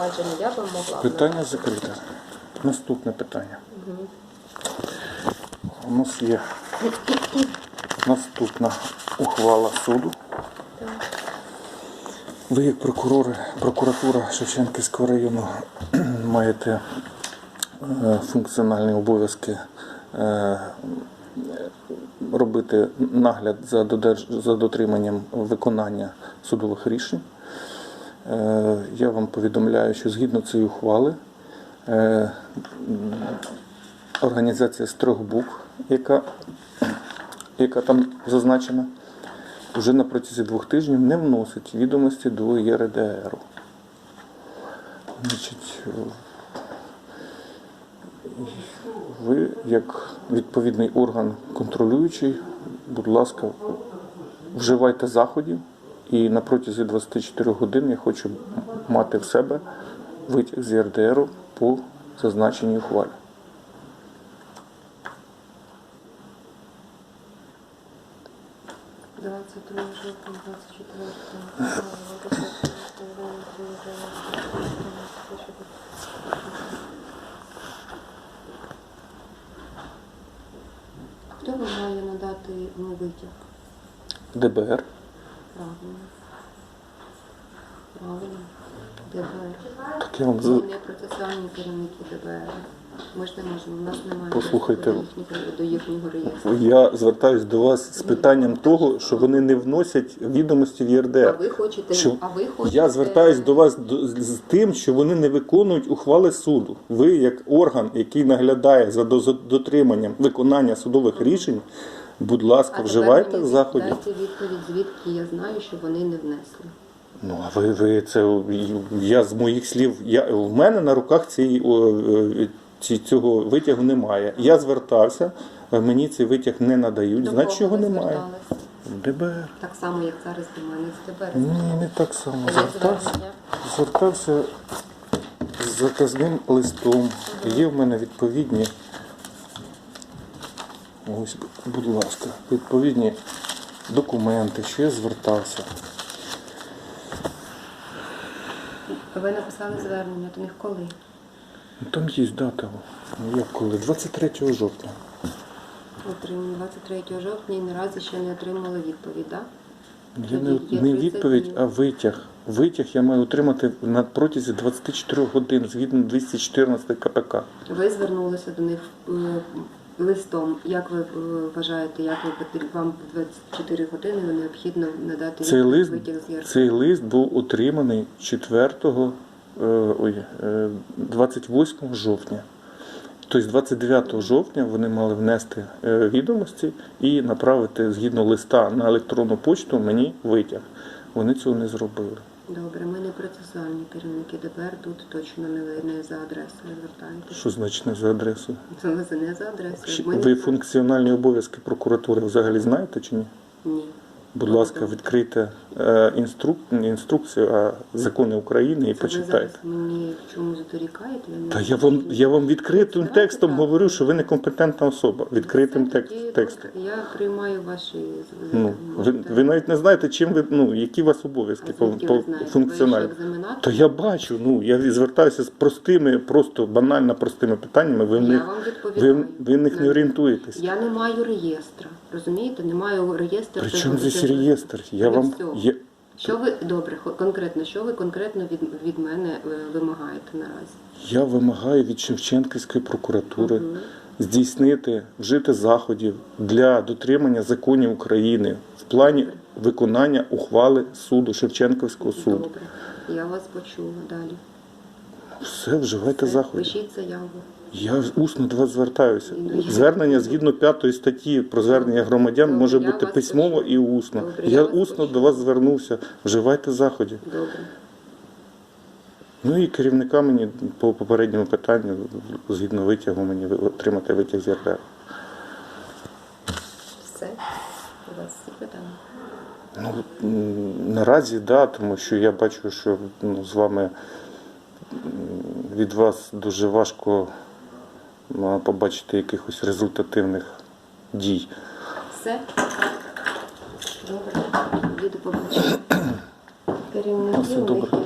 провадження я вам могла. Питання закрите. Наступне питання. У нас є наступна ухвала суду. Ви, як прокурори, прокуратура Шевченківського району, маєте е, функціональні обов'язки е, робити нагляд за дотриманням виконання судових рішень. Е, Я вам повідомляю, що згідно цієї ухвали е, організація з трьох яка, яка там зазначена, вже на протязі двох тижнів не вносить відомості до ЄРДР. Ви, як відповідний орган контролюючий, будь ласка, вживайте заходів. І на протязі 24 годин я хочу мати в себе витяг з ЄРДР по зазначеній ухвалі. — 22 жовтня 24 Хто має надати витяг? ДБР. Правильно. Правильно. ДБР. Так я вам Ми не процесуальні керівники ДБР. Ми ж не можемо, у нас немає Послухайте. доступу до їхнього, до їхнього реєстру. Я звертаюсь до вас з питанням того, що вони не вносять відомості в А ЄРДР. ви хочете, Що? а ви хочете... Я звертаюсь до вас до- з з тим, що вони не виконують ухвали суду. Ви, як орган, який наглядає за до- за дотриманням виконання судових рішень, будь ласка, вживайте заходів. Дайте відповідь, звідки я знаю, що вони не внесли. Ну, а ви, ви це я з моїх слів, я в мене на руках цієї е, ці, цього витягу немає. Я звертався, мені цей витяг не надають, До значить його немає. звертались? ДБР. Так само, як зараз до мене з ТБР. Ні, не так само. Звертався, звертався з заказним листом. Є в мене відповідні. Ось, будь ласка, відповідні документи, що я звертався. Ви написали звернення до них коли? Ну, там є дата. Ну, Як коли? 23 жовтня. Отримали 23 жовтня і наразі ще не отримали відповідь, так? Я не, не відповідь, а витяг. Витяг я маю отримати на протязі 24 годин згідно 214 КПК. Ви звернулися до них е, листом. Як ви е, вважаєте, як ви вам 24 години необхідно надати Цей лист, витяг з ЄРДР? цей лист був отриманий 4, е, ой, е, 28 жовтня. Тобто 29 жовтня вони мали внести е, відомості і направити згідно листа на електронну почту мені витяг. Вони цього не зробили. Добре, ми не процесуальні керівники ДБР, тут точно не, ви- не за адресою звертаєтесь. Що значить не за адресою? Не за адресою. Ми Ви функціональні обов'язки прокуратури взагалі знаєте чи ні? Ні. Будь ласка, відкрийте е, інструк... інструкцію, а закони України і Це ви зараз почитайте. мені в чомусь дорікаєте? Я не Та я вам я вам відкритим Збирайте текстом так. говорю, що ви некомпетентна особа. Відкритим Все, текст, тоді текстом. Я приймаю ваші Ну ви, ви навіть не знаєте, чим ви ну які у вас обов'язки по, по функціональні. То я бачу, ну я звертаюся з простими, просто банально простими питаннями. Ви в них вам ви, ви в них не Ну, орієнтуєтесь. Я не маю реєстра. Розумієте? Не маю реєстру. При чому здесь цього- реєстр? Я вам я, Що ви добре, конкретно, що ви конкретно від, від мене е, вимагаєте наразі? Я вимагаю від Шевченківської прокуратури здійснити, вжити заходів для дотримання законів України в плані виконання ухвали суду Шевченківського суду. Добре. Я вас почула далі. Все, вживайте Все, заходи. Пишіть заяву. Я усно до вас звертаюся. Звернення згідно п'ятої статті про звернення громадян може я бути письмово і усно. Добре, Я усно до вас звернувся. Вживайте заходів. Добре. Ну і керівника мені по попередньому питанню, згідно витягу, мені отримати витяг з ЄРДР. Все. У вас всі питання. Ну, наразі так, да, тому що я бачу, що ну, з вами від вас дуже важко побачити якихось результативних дій. Все. Добре. їду побачити. Керівники у них